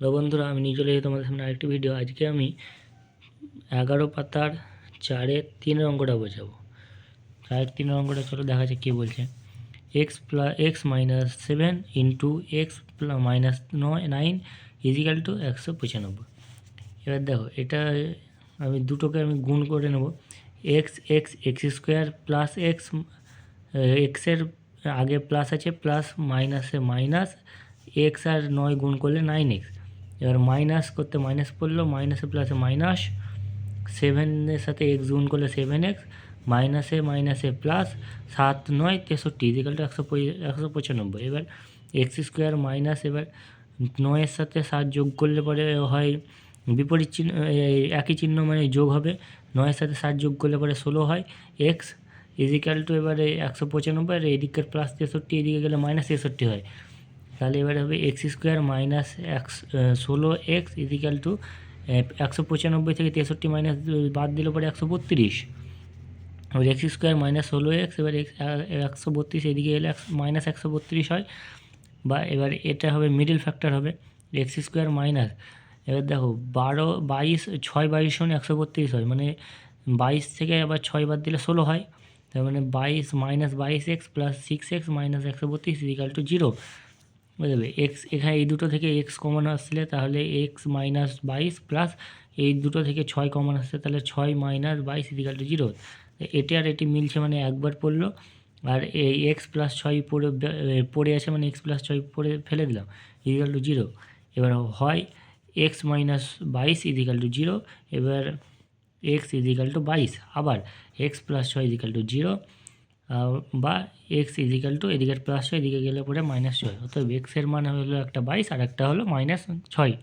Hello বন্ধুরা, আমি নিয়ে চলে এসেছি তোমাদের সামনে আরেকটি ভিডিও আজকে আমি এগারো পাতার চারের তিন অঙ্কটা বোঝাবো। চারের তিন অঙ্কটা চলো দেখা যাক কী বলছে। X plus X minus seven into X minus নয় নাইন ইজিক্যাল টু একশো পঁচানব্বই। এবার দেখো, এটা আমি দুটোকে আমি গুণ করে নেব। X X X square plus X এক্সের আগে প্লাস আছে প্লাস মাইনাসে মাইনাস এক্স আর নয় গুণ করলে নাইন এক্স এবার মাইনাস করতে মাইনাস পড়ল মাইনাসে প্লাসে মাইনাস সেভেনের সাথে এক্স গুণ করলে সেভেন এক্স মাইনাসে মাইনাসে প্লাস সাত নয় তেষট্টি ইজিক্যাল টু একশো একশো পঁচানব্বই। এবার এক্স স্কোয়ার মাইনাস এবার নয়ের সাথে সাত যোগ করলে পরে হয় বিপরীত চিহ্ন একই চিহ্ন মানে যোগ হবে, নয়ের সাথে সাত যোগ করলে পরে ষোলো হয় এক্স ইজিক্যাল টু এবারে একশো পঁচানব্বই, আর এদিকের প্লাস তেষট্টি, এদিকে গেলে মাইনাস তেষট্টি হয়। তাহলে এবার হবে এক্স স্কোয়ার মাইনাস এক্স ষোলো এক্স ইজিক্যাল টু একশো পঁচানব্বই থেকে তেষট্টি মাইনাস বাদ দিলে পরে একশো বত্রিশ। এবার এক্স স্কোয়ার মাইনাস ষোলো এক্স এবার একশো বত্রিশ, এদিকে এলে মাইনাস একশো বত্রিশ হয়। বা এবার এটা হবে মিডিল ফ্যাক্টর হবে এক্স স্কোয়ার মাইনাস এবার দেখো, বারো, বাইশ, ছয়, বাইশ সমান একশো বত্রিশ হয় মানে বাইশ থেকে আবার ছয় বাদ দিলে ষোলো হয়। তার মানে বাইশ মাইনাস বাইশ X plus six X minus একশো বত্রিশ ইজিক্যাল টু জিরো যাবে এক্স এখানে এই দুটো থেকে এক্স কমন আসলে তাহলে এক্স মাইনাস বাইশ প্লাস এই দুটো থেকে ছয় কমন আসছে তাহলে ছয় মাইনাস বাইশ ইজিক্যাল টু জিরো এটি আর এটি মিলছে মানে একবার পড়ল। আর এই এক্স প্লাস ছয় পড়ে পড়ে আছে মানে এক্স প্লাস ছয় পড়ে ফেলে দিলাম ইজিক্যাল টু জিরো এবার হয় এক্স মাইনাস বাইশ ইজিক্যাল টু জিরো এবার এক্স ইজিক্যাল টু বাইশ। আবার এক্স প্লাস ছয় ইজিক্যাল টু জিরো বা এক্স ইজিক্যাল টু এদিকে প্লাস ছয় এদিকে গেলে পরে মাইনাস ছয় অর্থাৎ এক্সের মান হলো একটা বাইশ আর একটা হলো মাইনাস ছয়।